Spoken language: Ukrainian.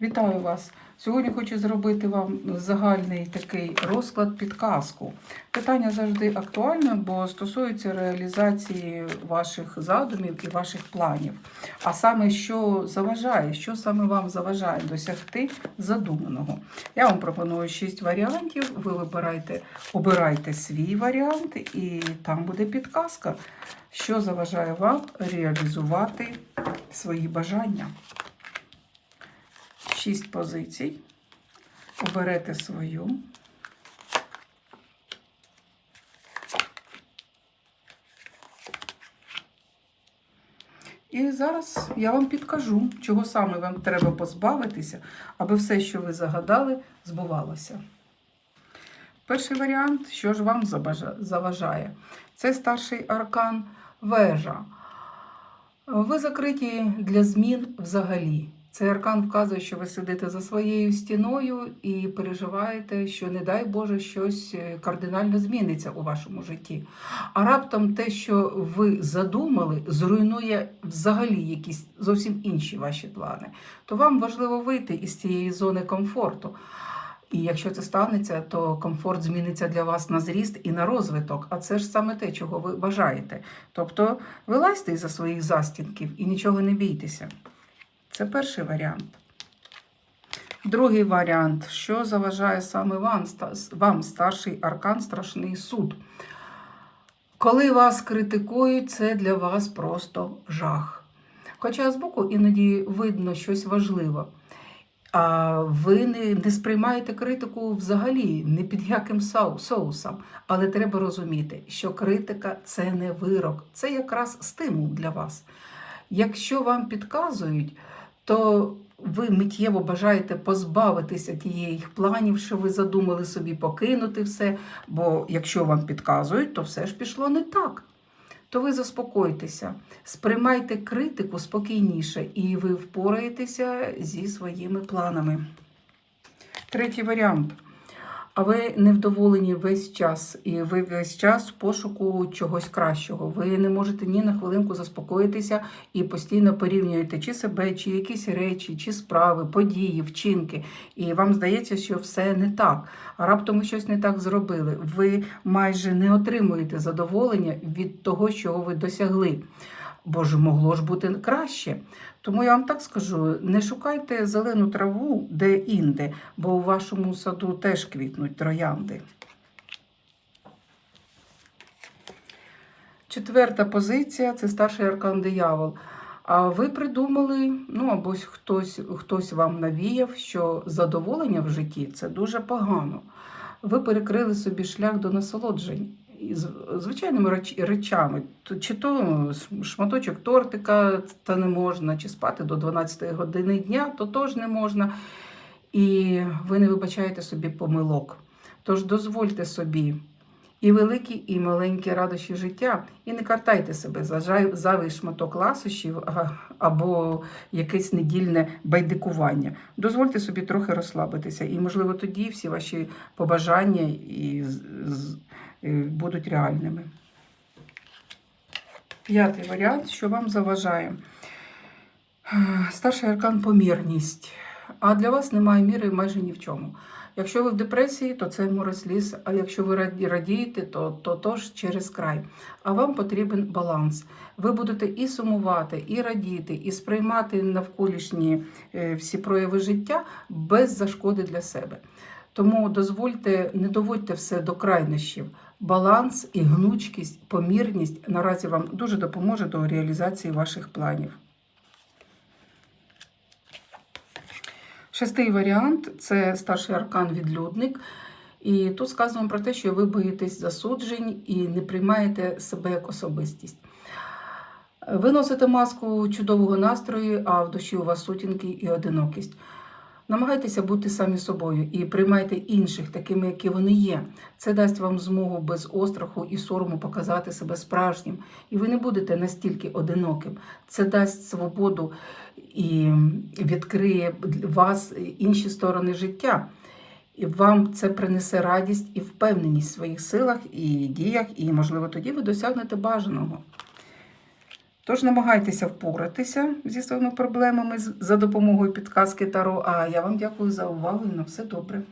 Вітаю вас! Сьогодні хочу зробити вам загальний такий розклад підказку. Питання завжди актуальне, бо стосується реалізації ваших задумів і ваших планів. А саме, що заважає, що саме вам заважає досягти задуманого. Я вам пропоную 6 варіантів. Ви вибирайте, обирайте свій варіант, і там буде підказка, що заважає вам реалізувати свої бажання. Шість позицій. Оберете свою. І зараз я вам підкажу, чого саме вам треба позбавитися, аби все, що ви загадали, збувалося. Перший варіант, що ж вам заважає, це старший аркан вежа. Ви закриті для змін взагалі. Цей аркан вказує, що ви сидите за своєю стіною і переживаєте, що, не дай Боже, щось е, кардинально зміниться у вашому житті. А раптом те, що ви задумали, зруйнує взагалі якісь зовсім інші ваші плани. То вам важливо вийти із цієї зони комфорту. І якщо це станеться, то комфорт зміниться для вас на зріст і на розвиток. А це ж саме те, чого ви бажаєте. Тобто вилазьте із-за своїх застінків і нічого не бійтеся. Це перший варіант. Другий варіант, що заважає саме вам, вам старший аркан, страшний суд. Коли вас критикують, це для вас просто жах. Хоча збоку іноді видно щось важливе. А ви не, не сприймаєте критику взагалі не під яким соусом. Але треба розуміти, що критика це не вирок, це якраз стимул для вас. Якщо вам підказують, то ви миттєво бажаєте позбавитися тієї планів, що ви задумали собі покинути все. Бо якщо вам підказують, то все ж пішло не так. То ви заспокойтеся, сприймайте критику спокійніше, і ви впораєтеся зі своїми планами. Третій варіант. А ви невдоволені весь час, і ви весь час в пошуку чогось кращого. Ви не можете ні на хвилинку заспокоїтися і постійно порівнюєте чи себе, чи якісь речі, чи справи, події, вчинки. І вам здається, що все не так. А раптом ви щось не так зробили. Ви майже не отримуєте задоволення від того, чого ви досягли. Бо ж могло ж бути краще. Тому я вам так скажу: не шукайте зелену траву де-інде, бо у вашому саду теж квітнуть троянди. Четверта позиція це старший аркан диявол. А ви придумали, ну або хтось, хтось вам навіяв, що задоволення в житті це дуже погано. Ви перекрили собі шлях до насолоджень звичайними речами. Чи то шматочок тортика та не можна, чи спати до 12 години дня, то теж не можна. І ви не вибачаєте собі помилок. Тож дозвольте собі і великі, і маленькі радощі життя, і не картайте себе за зайвий шматок ласощів або якесь недільне байдикування. Дозвольте собі трохи розслабитися, і, можливо, тоді всі ваші побажання і будуть реальними. П'ятий варіант, що вам заважає. Старший аркан помірність. А для вас немає міри майже ні в чому. Якщо ви в депресії, то це море сліз, а якщо ви радієте, то, то тож через край. А вам потрібен баланс. Ви будете і сумувати, і радіти, і сприймати навколишні е, всі прояви життя без зашкоди для себе. Тому дозвольте, не доводьте все до крайнощів. Баланс і гнучкість, помірність наразі вам дуже допоможе до реалізації ваших планів. Шестий варіант це старший аркан відлюдник. І тут сказано про те, що ви боїтесь засуджень і не приймаєте себе як особистість. Ви носите маску чудового настрою, а в душі у вас сутінки і одинокість. Намагайтеся бути самі собою і приймайте інших такими, які вони є. Це дасть вам змогу без остраху і сорому показати себе справжнім. І ви не будете настільки одиноким. Це дасть свободу і відкриє вас інші сторони життя. І вам це принесе радість і впевненість в своїх силах і діях, і, можливо, тоді ви досягнете бажаного. Тож намагайтеся впоратися зі своїми проблемами за допомогою підказки Таро. А я вам дякую за увагу і на все добре.